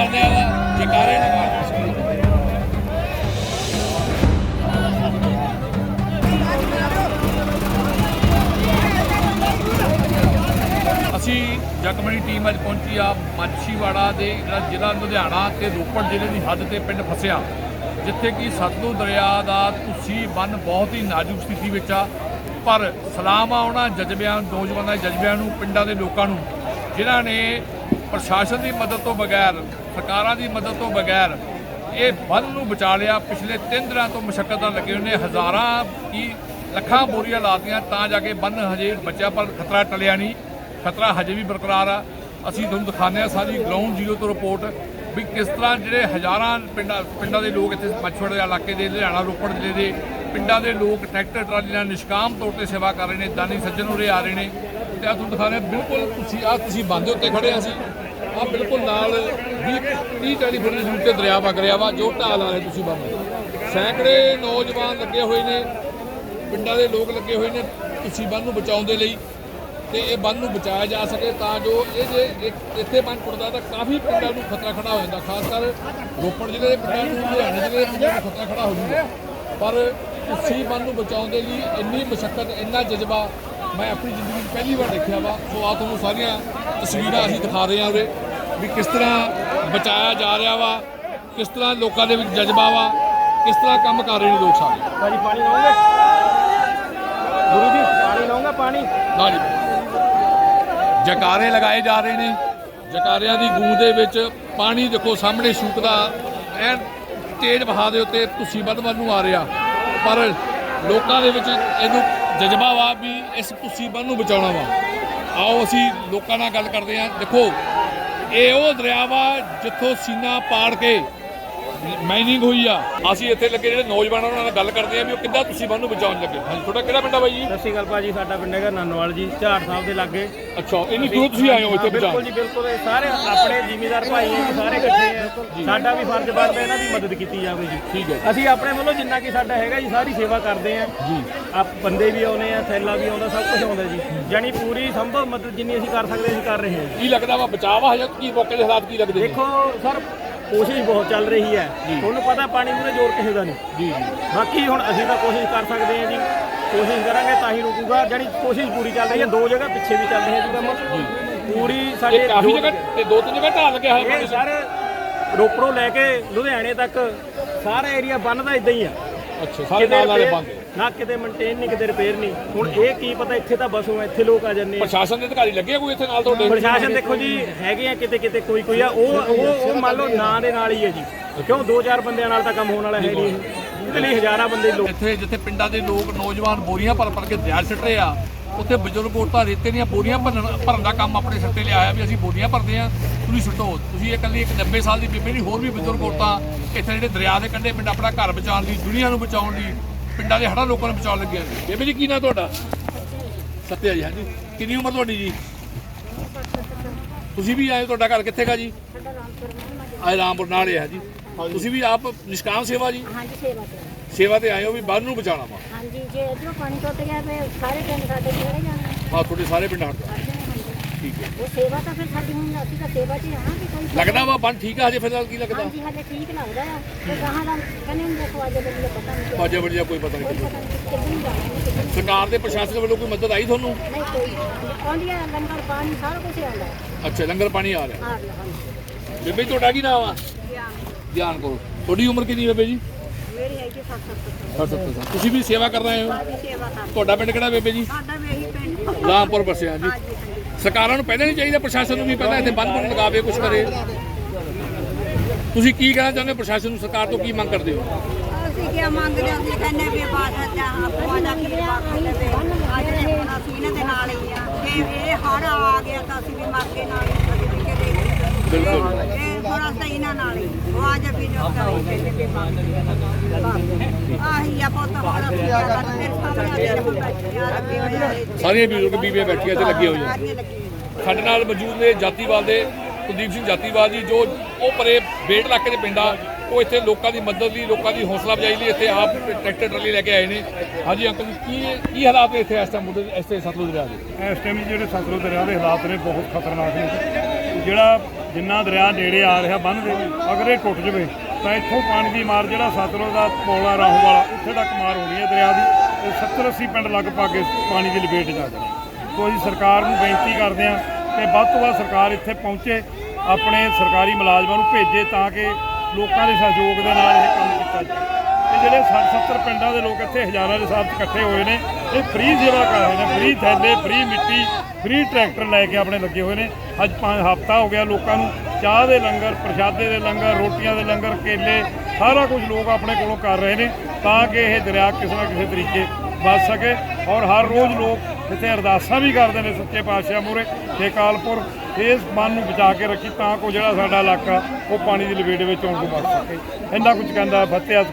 ਕਰਦੇ ਆ ਜਕਾਰੇ ਲਗਾ ਅਸੀਂ ਜਗਮਣੀ ਟੀਮ ਅੱਜ ਪਹੁੰਚੀ ਆ ਮੱਛੀਵਾੜਾ ਦੇ ਜਿਹੜਾ ਜ਼ਿਲ੍ਹਾ ਲੁਧਿਆਣਾ ਤੇ ਰੋਪੜ ਜ਼ਿਲ੍ਹੇ ਦੀ ਹੱਦ ਤੇ ਪਿੰਡ ਫਸਿਆ, ਜਿੱਥੇ ਕਿ ਸਤਲੁਜ ਦਰਿਆ ਦਾ ਤੁਸੀਂ ਬੰਨ ਬਹੁਤ ਹੀ ਨਾਜ਼ੁਕ ਸਥਿਤੀ ਵਿੱਚ ਆ, ਪਰ ਸਲਾਮ ਆ ਉਹਨਾਂ ਜਜ਼ਬਿਆਂ, ਨੌਜਵਾਨਾਂ ਦੇ ਜਜ਼ਬਿਆਂ ਨੂੰ, ਪਿੰਡਾਂ ਦੇ ਲੋਕਾਂ ਨੂੰ, ਜਿਨ੍ਹਾਂ ਨੇ ਪ੍ਰਸ਼ਾਸਨ ਦੀ ਮਦਦ ਤੋਂ ਬਗੈਰ ਸਰਕਾਰਾਂ ਦੀ ਮਦਦ ਤੋਂ ਬਗੈਰ ਇਹ ਬੰਨ ਨੂੰ ਬਚਾ ਲਿਆ। ਪਿਛਲੇ 3 ਦਿਨਾਂ ਤੋਂ ਮੁਸ਼ਕਲਾਂ ਲੱਗੇ ਹੋਏ ਨੇ। ਹਜ਼ਾਰਾਂ ਕੀ ਲੱਖਾਂ ਬੋਰੀਆਂ ਲਾਤੀਆਂ ਤਾਂ ਜਾ ਕੇ ਬੰਨ ਹਜੇ ਬਚਿਆ ਪਰ ਖਤਰਾ ਟਲਿਆ ਨਹੀਂ। ਖਤਰਾ ਹਜੇ ਵੀ ਬਰਕਰਾਰ ਆ। ਅਸੀਂ ਤੁਹਾਨੂੰ ਦਿਖਾਉਂਦੇ ਆ ਸਾਰੀ ਗਰਾਊਂਡ ਜ਼ੀਰੋ ਤੋਂ ਰਿਪੋਰਟ ਵੀ ਕਿਸ ਤਰ੍ਹਾਂ ਜਿਹੜੇ ਹਜ਼ਾਰਾਂ ਪਿੰਡਾਂ ਪਿੰਡਾਂ ਦੇ ਲੋਕ ਇੱਥੇ ਮੱਛੜ ਦੇ ਇਲਾਕੇ ਦੇ ਲੁਧਿਆਣਾ ਰੋਪੜ ਜ਼ਿਲ੍ਹੇ ਦੇ ਪਿੰਡਾਂ ਦੇ ਲੋਕ ਟਰੈਕਟਰ ਟਰਾਲੀ ਨਾਲ ਨਿਸ਼ਕਾਮ ਤੌਰ ਤੇ ਸੇਵਾ ਕਰ ਰਹੇ ਨੇ। ਦਾਨੀ ਸੱਜਣ ਉਰੇ ਆ ਰਹੇ ਨੇ। ਤੇ ਆ ਤੁਹਾਨੂੰ ਦਿਖਾ ਰਹੇ ਹਾਂ, ਬਿਲਕੁਲ ਤੁਸੀਂ ਆ ਤੁਸੀਂ ਬੰਦ ਦੇ ਉੱਤੇ ਖੜੇ ਆ ਅਸੀਂ। ਆ ਬਿਲਕੁਲ ਨਾਲ 20 30 ਟੈਲੀਫੋਨ ਦੀ ਦੂਰ ਤੇ ਦਰਿਆ ਵਗ ਰਿਹਾ ਵਾ, ਜੋ ਢਾਲ ਆ ਰਹੇ ਤੁਸੀਂ ਬੰਨ ਸੈਂਕੜੇ ਨੌਜਵਾਨ ਲੱਗੇ ਹੋਏ ਨੇ, ਪਿੰਡਾਂ ਦੇ ਲੋਕ ਲੱਗੇ ਹੋਏ ਨੇ ਤੁਸੀਂ ਬੰਨ ਨੂੰ ਬਚਾਉਣ ਦੇ ਲਈ ਤੇ ਇਹ ਬੰਨ ਨੂੰ ਬਚਾਇਆ ਜਾ ਸਕੇ ਤਾਂ ਜੋ ਇਹ ਜੇ ਇੱਕ- ਇੱਥੇ ਬੰਨ ਟੁੱਟਦਾ ਤਾਂ ਕਾਫੀ ਪਿੰਡਾਂ ਨੂੰ ਖਤਰਾ ਖੜਾ ਹੋ ਜਾਂਦਾ, ਖਾਸ ਕਰ ਰੋਪੜ ਜ਼ਿਲ੍ਹੇ ਦੇ ਪਿੰਡਾਂ ਨੂੰ, ਲੁਧਿਆਣੇ ਜ਼ਿਲ੍ਹੇ ਦੇ ਪਿੰਡਾਂ ਨੂੰ ਖਤਰਾ ਖੜਾ ਹੋ ਜਾਂਦਾ। ਪਰ ਤੁਸੀਂ ਬੰਨ ਨੂੰ ਬਚਾਉਣ ਦੇ ਲਈ ਇੰਨੀ ਮੁਸ਼ਕਲ, ਇੰਨਾ ਜਜ਼ਬਾ ਮੈਂ ਆਪਣੀ ਜ਼ਿੰਦਗੀ 'ਚ ਪਹਿਲੀ ਵਾਰ ਦੇਖਿਆ ਵਾ, ਸੋ ਆ ਤੁਹਾਨੂੰ ਸਾਰੀਆਂ ਤਸਵੀਰਾਂ ਅਸੀਂ ਦਿਖਾ ਰਹੇ ਹਾਂ ਉਰੇ ਵੀ ਕਿਸ ਤਰ੍ਹਾਂ ਬਚਾਇਆ ਜਾ ਰਿਹਾ ਵਾ ਕਿਸ ਤਰ੍ਹਾਂ ਲੋਕਾਂ ਦੇ ਵਿੱਚ ਜਜ਼ਬਾ ਵਾ ਕਿਸ ਤਰ੍ਹਾਂ ਕੰਮ ਕਰ ਰਹੇ ਨੇ ਲੋਕ ਸਾਰੇ। ਭਾਜੀ ਪਾਣੀ ਲਾਉਂਗੇ ਗੁਰੂ ਜੀ ਪਾਣੀ ਲਾਉਂਗਾ ਪਾਣੀ? ਹਾਂਜੀ ਜਕਾਰੇ ਲਗਾਏ ਜਾ ਰਹੇ ਨੇ। ਜਕਾਰਿਆਂ ਦੀ ਗੂੰਜ ਦੇ ਵਿੱਚ ਪਾਣੀ ਦੇਖੋ ਸਾਹਮਣੇ ਛੂਕਦਾ। ਐਨ ਤੇਜ਼ ਵਹਾਅ ਦੇ ਉੱਤੇ ਤੁਸੀਂ ਵੱਧ ਵੱਧ ਨੂੰ ਆ ਰਿਹਾ ਪਰ ਲੋਕਾਂ ਦੇ ਵਿੱਚ ਇਹਨੂੰ ਜਜ਼ਬਾ ਵਾ ਵੀ ਇਸ ਤੁਸੀਂ ਬੰਨ ਨੂੰ ਬਚਾਉਣਾ ਵਾ। ਆਓ ਅਸੀਂ ਲੋਕਾਂ ਨਾਲ ਗੱਲ ਕਰਦੇ ਹਾਂ। ਦੇਖੋ, ਇਹ ਉਹ ਦਰਿਆ ਵਾ ਜਿੱਥੋਂ ਸੀਨਾ ਪਾੜ ਕੇ ਮਾਈਨਿੰਗ ਹੋਈ ਆ। ਅਸੀਂ ਇੱਥੇ ਲੱਗੇ ਜਿਹੜੇ ਨੌਜਵਾਨਾਂ ਉਹਨਾਂ ਨਾਲ ਗੱਲ ਕਰਦੇ ਆ ਵੀ ਉਹ ਕਿੱਦਾਂ ਤੁਸੀਂ ਬੰਨ ਨੂੰ ਬਚਾਉਣ ਲੱਗੇ। ਹਾਂਜੀ ਤੁਹਾਡਾ ਕਿਹੜਾ ਪਿੰਡ ਆ ਬਾਈ ਜੀ? ਸਤਿ ਸ਼੍ਰੀ ਅਕਾਲ ਭਾਜੀ ਸਾਡਾ ਪਿੰਡ ਹੈਗਾ ਨਾਨੋਵਾਲ ਜੀ ਝਾੜ ਸਾਹਿਬ ਦੇ ਲਾਗੇ। ਅੱਛਾ ਇੰਨੀ ਦੂਰ ਤੁਸੀਂ ਆਏ ਹੋ ਇੱਥੇ ਬਿਲਕੁਲ ਜੀ ਬਿਲਕੁਲ। ਇਹ ਸਾਰੇ ਆਪਣੇ ਜ਼ਿਮੀਦਾਰ ਭਾਈ ਸਾਰੇ ਇਕੱਠੇ ਆ। ਸਾਡਾ ਵੀ ਫਰਜ਼ ਬਣਦਾ ਇਹਨਾਂ ਦੀ ਮਦਦ ਕੀਤੀ ਜਾਵੇ ਜੀ। ਠੀਕ ਹੈ ਅਸੀਂ ਆਪਣੇ ਵੱਲੋਂ ਜਿੰਨਾ ਕਿ ਸਾਡਾ ਹੈਗਾ ਜੀ ਸਾਰੀ ਸੇਵਾ ਕਰਦੇ ਆ। ਜੀ। ਆ ਬੰਦੇ ਵੀ ਆਉਨੇ ਆ ਥੈਲਾ ਵੀ ਆਉਂਦਾ ਸਭ ਕੁਝ ਆਉਂਦਾ ਜੀ। ਯਾਨੀ ਪੂਰੀ ਸੰਭਵ ਮਦਦ ਜਿੰਨੀ ਅਸੀਂ ਕਰ ਸਕਦੇ ਅਸੀਂ ਕਰ ਰਹੇ ਹਾਂ ਕੀ ਲੱਗਦਾ ਵਾ ਬਚਾਅ ਵਾ ਹਜੇ? ਕੀ ਮੌਕੇ ਦੇ ਹਾਲਾਤ ਕੀ ਲੱਗਦੇ? ਦੇਖੋ ਸਰ ਕੋਸ਼ਿਸ਼ ਬਹੁਤ ਚੱਲ ਰਹੀ ਹੈ। ਤੁਹਾਨੂੰ ਪਤਾ ਪਾਣੀ ਮੂਰੇ ਜ਼ੋਰ ਕਿਸੇ ਦਾ ਨਹੀਂ। ਜੀ ਜੀ। ਬਾਕੀ ਹੁਣ ਅਸੀਂ ਤਾਂ ਕੋਸ਼ਿਸ਼ ਕਰ ਸਕਦੇ ਹਾਂ ਜੀ। ਕੋਸ਼ਿਸ਼ ਕਰਾਂਗੇ ਤਾਂ ਹੀ ਰੁਕੂਗਾ। ਜਾਨੀ ਕੋਸ਼ਿਸ਼ ਪੂਰੀ ਚੱਲ ਰਹੀ ਹੈ। ਦੋ ਜਗ੍ਹਾ ਪਿੱਛੇ ਵੀ ਚੱਲ ਰਹੀ ਹੈ ਜੀ ਕੰਮ। ਪੂਰੀ ਸਾਡੇ ਇਹ ਕਾਫੀ ਜਗ੍ਹਾ ਤੇ ਦੋ ਤਿੰਨ ਜਗ੍ਹਾ ਢਾਲ ਲੱਗਿਆ ਹੋਇਆ ਇਹ ਸਰ ਰੋਪੜੋਂ ਲੈ ਕੇ ਲੁਧਿਆਣੇ ਤੱਕ ਸਾਰਾ ਏਰੀਆ ਬੰਨਦਾ ਇਦਾਂ ਹੀ ਆ। ਅੱਛਾ ਸਾਰੇ ਨਾਲ ਨਾਲੇ ਬੰਦ ਨਾ ਕਿਤੇ ਮੇਨਟੇਨ ਨਹੀਂ ਕਿਤੇ ਰਿਪੇਅਰ ਨਹੀਂ। ਹੁਣ ਇਹ ਕੀ ਪਤਾ ਇੱਥੇ ਤਾਂ ਬਸੋਂ ਇੱਥੇ ਲੋਕ ਆ ਜਾਂਦੇ ਆ। ਪ੍ਰਸ਼ਾਸਨ ਦੇ ਅਧਿਕਾਰੀ ਲੱਗੇ ਆ ਕੋਈ ਇੱਥੇ ਨਾਲ ਤੁਹਾਡੇ? ਪ੍ਰਸ਼ਾਸਨ ਦੇਖੋ ਜੀ ਹੈਗੇ ਆ ਕਿਤੇ ਕਿਤੇ ਕੋਈ ਕੋਈ ਆ ਉਹ ਉਹ ਉਹ ਮੰਨ ਲਓ ਨਾਂ ਦੇ ਨਾਲ ਹੀ ਹੈ ਜੀ। ਕਿਉਂ? ਦੋ ਚਾਰ ਬੰਦਿਆਂ ਨਾਲ ਤਾਂ ਕੰਮ ਹੋਣ ਵਾਲਾ ਹੈ ਨਹੀਂ। ਇਹ। ਇਹਦੇ ਲਈ ਹਜ਼ਾਰਾਂ ਬੰਦੇ ਲੋਕ ਇੱਥੇ ਜਿੱਥੇ ਪਿੰਡਾਂ ਦੇ ਲੋਕ ਨੌਜਵਾਨ ਬੋਰੀਆਂ ਭਰ ਭਰ ਕੇ ਦਰਿਆ ਸਿੱਟ ਰਹੇ ਆ ਉੱਥੇ ਬਜ਼ੁਰਗ ਔਰਤਾਂ ਰੇਤੇ ਦੀਆਂ ਬੋਰੀਆਂ ਭਰਨ ਭਰਨ ਦਾ ਕੰਮ ਆਪਣੇ ਸਿਰ ਤੇ ਲਿਆ ਆ ਵੀ ਅਸੀਂ ਬੋਰੀਆਂ ਭਰਦੇ ਆ ਤੁਸੀਂ ਸੁੱਟੋ। ਤੁਸੀਂ ਇਹ ਇਕੱਲੀ ਇੱਕ 90 ਸਾਲ ਦੀ ਬੀਬੀ ਨਹੀਂ ਹੋਰ ਵੀ ਬਜ਼ੁਰਗ ਔਰਤਾਂ ਇੱਥੇ ਜਿਹੜੇ ਦਰਿਆ ਦੇ ਕੰਢੇ ਪਿੰਡ ਆਪਣਾ ਘਰ ਬਚਾਉਣ ਲਈ ਦੁਨੀਆ ਨੂੰ ਬਚਾਉਣ ਲਈ ਪਿੰਡਾਂ ਦੇ ਹੜ੍ਹਾਂ ਲੋਕਾਂ ਨੂੰ ਬਚਾਉਣ ਲੱਗੇ ਆ ਬੇਬੇ ਜੀ ਕੀ ਨਾਂ ਤੁਹਾਡਾ? ਸਤਿਆ ਜੀ ਹਾਂਜੀ। ਕਿੰਨੀ ਉਮਰ ਤੁਹਾਡੀ ਜੀ? ਤੁਸੀਂ ਵੀ ਆਏ ਤੁਹਾਡਾ ਘਰ ਕਿੱਥੇਗਾ ਜੀ? ਆਏ ਰਾਮਪੁਰ ਨਾਲ ਹੀ ਹੈ ਜੀ ਤੁਸੀਂ ਵੀ ਆਪ ਨਿਸ਼ਕਾਮ ਸੇਵਾ ਜੀ? ਹਾਂਜੀ ਸੇਵਾ ਤੇ। ਸੇਵਾ ਤੇ ਆਏ ਹੋ ਵੀ ਬੰਨ ਨੂੰ ਬਚਾਉਣਾ ਵਾ। ਹਾਂਜੀ ਜੇ ਇਧਰੋਂ ਪਾਣੀ ਟੁੱਟ ਗਿਆ ਤੇ ਸਾਰੇ ਪਿੰਡ ਸਾਡੇ ਕਿਹੜੇ ਜਾਣੇ। ਹਾਂ ਤੁਹਾਡੇ ਸਾਰੇ ਪਿੰਡ ਹਟ ਜਾਣ। ਠੀਕ ਹੈ। ਉਹ ਸੇਵਾ ਤਾਂ ਫਿਰ ਸਾਡੀ ਹੁਣ ਅਸੀਂ ਤਾਂ ਸੇਵਾ 'ਚ ਹੀ ਕੋਈ। ਲੱਗਦਾ ਵਾ ਬੰਨ ਠੀਕ ਆ ਹਜੇ ਫਿਲਹਾਲ ਕੀ ਲੱਗਦਾ? ਹਾਂਜੀ ਹਾਲੇ ਠੀਕ ਲੱਗਦਾ ਆ। ਤੇ ਗਾਹਾਂ ਦਾ ਕਹਿੰਦੇ ਹੁੰਦੇ ਦੇਖੋ ਅੱਜ ਦੇ ਪਤਾ ਨਹੀਂ ਬਾਜਾ ਵੜਿਆ ਕੋਈ ਪਤਾ ਕੋਈ ਨਹੀਂ ਪਤਾ ਨਹੀਂ ਕਿੱਧਰ ਨੂੰ ਜਾਣਾ ਕਿੱਧਰ ਸਰਕਾਰ ਦੇ ਪ੍ਰਸ਼ਾਸਨ ਵੱਲੋਂ ਕੋਈ ਮਦਦ ਆਈ ਤੁਹਾਨੂੰ? ਨਹੀਂ ਕੋਈ ਆਉਂਦੀ ਆ ਲੰਗਰ ਪਾਣੀ ਸਾਰਾ ਕੁਝ ਆਉਂਦਾ। ਹੈ ਅੱਛਾ ਲੰਗਰ ਪਾਣੀ ਆ ਰਿਹਾ। ਆ ਰਿਹਾ ਹਾਂਜੀ। ਬੇਬੇ ਜੀ, ਤੁਹਾਡਾ ਕੀ ਨਾਮ ਆ? ਧਿਆਨ ਕਰੋ। ਤੁਹਾਡੀ ਉਮਰ ਕਿੰਨੀ ਹੈ ਬੇਬੇ ਜੀ? ਮੇਰੀ ਹੈ ਜੀ 700 77 ਸਾਲ। ਤੁਸੀਂ ਵੀ ਸੇਵਾ ਕਰ ਰਹੇ ਹੋ? ਸਾਡੀ ਸੇਵਾ ਕਰ ਤੁਹਾਡਾ ਪਿੰਡ ਕਿਹੜਾ ਬੇਬੇ ਜੀ? ਸਾਡਾ ਵੀ ਇਹੀ ਪਿੰਡ। ਰਾਮਪੁਰ ਬਸਿਆ ਜੀ। ਹਾਂਜੀ ਹਾਂਜੀ। ਸਰਕਾਰਾਂ ਨੂੰ ਪਹਿਲਾਂ ਨਹੀਂ ਚਾਹੀਦਾ ਪ੍ਰਸ਼ਾਸਨ ਨੂੰ ਵੀ ਪਹਿਲਾਂ ਇੱਥੇ ਬੰਨ ਬੰਨ ਲਗਾਵੇ ਕੁਝ ਕਰੇ। ਤੁਸੀਂ ਕੀ ਕਹਿਣਾ ਚਾਹੁੰਦੇ ਹੋ ਪ੍ਰਸ਼ਾਸਨ ਨੂੰ ਸਰਕਾਰ ਤੋਂ ਕੀ ਮੰਗ ਕਰਦੇ ਹੋ? ਅਸੀਂ ਕੀ ਮੰਗਦੇ ਹਾਂ ਅਸੀਂ ਕਹਿੰਦੇ ਵੀ ਬਾਦਲ ਦਾ ਆਪਾਂ ਦਾ ਕੀ ਬਾਦਲ ਦੇ ਅੱਜ ਦੇ ਅਸੀਂ ਇਹਨਾਂ ਦੇ ਨਾਲ ਹੀ ਆ ਜੇ ਇਹ ਹੜ ਆ ਗਿਆ ਤਾਂ ਅਸੀਂ ਵੀ ਮਰ ਕੇ ਨਾਲ ਹੀ ਅਸੀਂ ਵੀ ਬਿਲਕੁਲ। ਇਹ ਥੋੜਾ ਸਹੀ ਨਾ ਨਾਲ ਹੀ ਉਹ ਆ ਜਾ ਵੀ ਜੋ ਕਰੀ ਕਹਿੰਦੇ ਵੀ ਆਹੀ ਆ ਪੁੱਤ ਹੁਣ ਅਸੀਂ ਜ਼ਿਆਦਾ ਤੇਰੇ ਸਾਹਮਣੇ ਆ ਜਿਹੜੇ ਬੈਠੇ ਆ ਲੱਗੇ ਹੋਏ ਆ ਇਹ। ਸਾਰੀਆਂ ਬਜ਼ੁਰਗ ਬੀਬੀਆਂ ਬੈਠੀਆਂ ਤੇ ਲੱਗੇ ਹੋਈਆਂ। ਸਾਡੇ ਨਾਲ ਮੌਜੂਦ ਨੇ ਜਾਤੀਵਾਲ ਦੇ ਕੁਲਦੀਪ ਸਿੰਘ ਜਾਤੀਵਾਲ ਜੀ, ਜੋ ਉਹ ਪਰੇ ਬੇਟ ਇਲਾਕੇ ਦੇ ਪਿੰਡ ਆ। ਉਹ ਇੱਥੇ ਲੋਕਾਂ ਦੀ ਮਦਦ ਲਈ, ਲੋਕਾਂ ਦੀ ਹੌਸਲਾ ਅਫਜ਼ਾਈ ਲਈ ਇੱਥੇ ਆਪ ਟਰੈਕਟਰ ਟਰਾਲੀ ਲੈ ਕੇ ਆਏ ਨੇ। ਹਾਂਜੀ ਅੰਕਲ ਜੀ, ਕੀ ਕੀ ਹਾਲਾਤ ਨੇ ਇੱਥੇ ਇਸ ਟਾਈਮ ਮੁੱਦੇ ਇਸ ਤੇ ਸਤਲੁਜ ਦਰਿਆ ਦੇ? ਇਸ ਟਾਈਮ ਜਿਹੜੇ ਸਤਲੁਜ ਦਰਿਆ ਦੇ ਹਾਲਾਤ ਨੇ, ਬਹੁਤ ਖਤਰਨਾਕ ਨੇ। ਜਿਹੜਾ ਜਿੰਨਾ ਦਰਿਆ ਨੇੜੇ ਆ ਰਿਹਾ ਬੰਨ੍ਹ ਦੇ, ਅਗਰ ਇਹ ਟੁੱਟ ਜਵੇ, ਤਾਂ ਇੱਥੋਂ ਪਾਣੀ ਦੀ ਮਾਰ ਜਿਹੜਾ ਸਤਲੁਜ ਦਾ ਪੌਲਾ ਰਾਹੂ ਵਾਲਾ, ਉੱਥੇ ਤੱਕ ਮਾਰ ਹੋਣੀ ਹੈ ਦਰਿਆ ਦੀ। ਤੇ 70 80 ਪਿੰਡ ਲਗਭਗ ਇਸ ਪਾਣੀ ਦੀ ਲਪੇਟ 'ਚ ਆ ਜਾਣੇ ਸੋ ਅਸੀਂ ਸਰਕਾਰ ਨੂੰ ਬੇਨਤੀ ਕਰਦੇ ਹਾਂ ਕਿ ਵੱਧ ਤੋਂ ਵੱਧ ਸਰਕਾਰ ਇੱਥੇ ਪਹੁੰਚੇ, ਆਪਣੇ ਸਰਕਾਰੀ ਮੁਲਾਜ਼ਮਾਂ ਨੂੰ ਭੇਜੇ ਤਾਂ ਕਿ ਲੋਕਾਂ ਦੇ ਸਹਿਯੋਗ ਦੇ ਨਾਲ ਇਹ ਕੰਮ ਕੀਤਾ ਜਾਵੇ। ਇਹ ਜਿਹੜੇ 60 70 ਪਿੰਡਾਂ ਦੇ ਲੋਕ ਇੱਥੇ ਹਜ਼ਾਰਾਂ ਦੇ ਹਿਸਾਬ 'ਚ ਇਕੱਠੇ ਹੋਏ ਨੇ, ਇਹ ਫ੍ਰੀ ਸੇਵਾ ਕਰ ਰਹੇ ਨੇ ਫ੍ਰੀ ਥੈਲੇ ਫ੍ਰੀ ਮਿੱਟੀ ਫ੍ਰੀ ਟਰੈਕਟਰ ਲੈ ਕੇ ਆਪਣੇ ਲੱਗੇ ਹੋਏ ਨੇ। ਅੱਜ ਪੰਜ ਹਫ਼ਤਾ ਹੋ ਗਿਆ ਲੋਕਾਂ ਨੂੰ ਚਾਹ ਦੇ ਲੰਗਰ, ਪ੍ਰਸ਼ਾਦੇ ਦੇ ਲੰਗਰ, ਰੋਟੀਆਂ ਦੇ ਲੰਗਰ, ਕੇਲੇ, ਸਾਰਾ ਕੁਝ ਲੋਕ ਆਪਣੇ ਕੋਲੋਂ ਕਰ ਰਹੇ ਨੇ ਤਾਂ ਕਿ ਇਹ ਦਰਿਆ ਕਿਸੇ ਨਾ ਕਿਸੇ ਤਰੀਕੇ ਬਚ ਸਕੇ ਔਰ ਹਰ ਰੋਜ਼ ਲੋਕ ਇੱਥੇ ਅਰਦਾਸਾਂ ਵੀ ਕਰਦੇ ਨੇ ਸੱਚੇ ਪਾਤਸ਼ਾਹ ਮੂਹਰੇ ਤੇ ਕਾਲਪੁਰ ਇਸ ਮਨ ਨੂੰ ਬਚਾ ਕੇ ਰੱਖੀ ਤਾਂ ਕੋ ਜਿਹੜਾ ਸਾਡਾ ਇਲਾਕਾ ਉਹ ਪਾਣੀ ਦੀ ਲਪੇਟ ਵਿੱਚ ਆਉਣ ਤੋਂ ਬਚ ਸਕੇ। ਇੰਨਾ ਕੁਝ ਕਹਿੰਦਾ ਫਤਿਹ